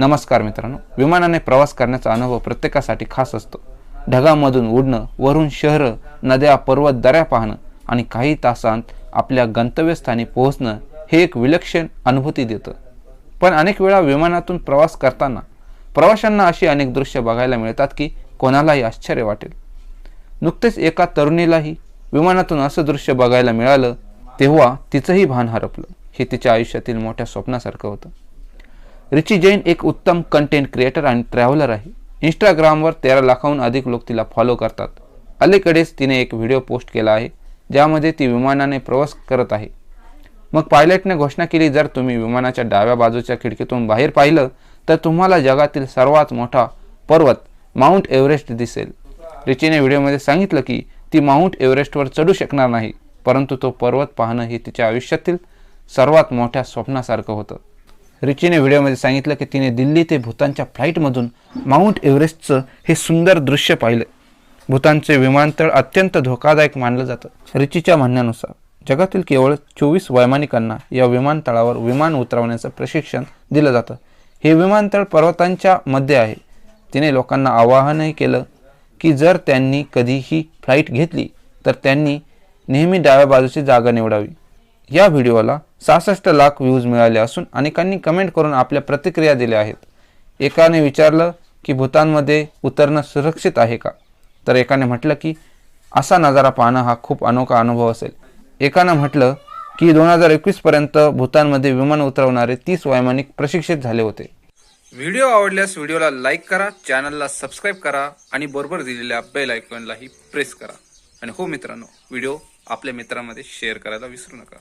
नमस्कार मित्रांनो विमानाने प्रवास करण्याचा अनुभव प्रत्येकासाठी खास असतो. ढगामधून उडणं वरून शहरं नद्या पर्वत दऱ्या पाहणं आणि काही तासांत आपल्या गंतव्यस्थानी पोहोचणं हे एक विलक्षण अनुभूती देतं. पण अनेक वेळा विमानातून प्रवास करताना प्रवाशांना अशी अनेक दृश्य बघायला मिळतात की कोणालाही आश्चर्य वाटेल. नुकतेच एका तरुणीलाही विमानातून असं दृश्य बघायला मिळालं तेव्हा तिचंही भान हरपलं. हे तिच्या आयुष्यातील मोठ्या स्वप्नासारखं होतं. रिची जैन एक उत्तम कंटेंट क्रिएटर आणि ट्रॅव्हलर आहे. इंस्टाग्रामवर तेरा लाखाहून अधिक लोक तिला फॉलो करतात. अलीकडेच तिने एक व्हिडिओ पोस्ट केला आहे ज्यामध्ये ती विमानाने प्रवास करत आहे. मग पायलटने घोषणा केली जर तुम्ही विमानाच्या डाव्या बाजूच्या खिडकीतून बाहेर पाहिलं तर तुम्हाला जगातील सर्वात मोठा पर्वत माउंट एव्हरेस्ट दिसेल. रिचीने व्हिडिओमध्ये सांगितलं की ती माउंट एव्हरेस्टवर चढू शकणार नाही परंतु तो पर्वत पाहणं हे तिच्या आयुष्यातील सर्वात मोठ्या स्वप्नासारखं होतं. रिचीने व्हिडिओमध्ये सांगितलं की तिने दिल्ली ते भूतानच्या फ्लाईटमधून माउंट एव्हरेस्टचं हे सुंदर दृश्य पाहिलं. भूतानचे विमानतळ अत्यंत धोकादायक मानलं जातं. रिचीच्या म्हणण्यानुसार जगातील केवळ चोवीस वैमानिकांना या विमानतळावर विमान उतरवण्याचं प्रशिक्षण दिलं जातं. हे विमानतळ पर्वतांच्या मध्ये आहे. तिने लोकांना आवाहनही केलं की जर त्यांनी कधीही फ्लाईट घेतली तर त्यांनी नेहमी डाव्या बाजूची जागा निवडावी. या व्हिडिओला सहासष्ट लाख व्ह्यूज मिळाले असून अनेकांनी कमेंट करून आपल्या प्रतिक्रिया दिल्या आहेत. एकाने विचारलं की भूतानमध्ये उतरणं सुरक्षित आहे का? तर एकाने म्हटलं की असा नजारा पाहणं हा खूप अनोखा अनुभव असेल. एकानं म्हटलं की दोन हजार एकवीसपर्यंत भूतानमध्ये विमान उतरवणारे तीस वैमानिक प्रशिक्षित झाले होते. व्हिडिओ आवडल्यास व्हिडिओला लाईक करा चॅनलला सबस्क्राईब करा आणि बरोबर दिलेल्या बेल आयकॉनलाही प्रेस करा. आणि हो मित्रांनो व्हिडिओ आपल्या मित्रांमध्ये शेअर करायला विसरू नका.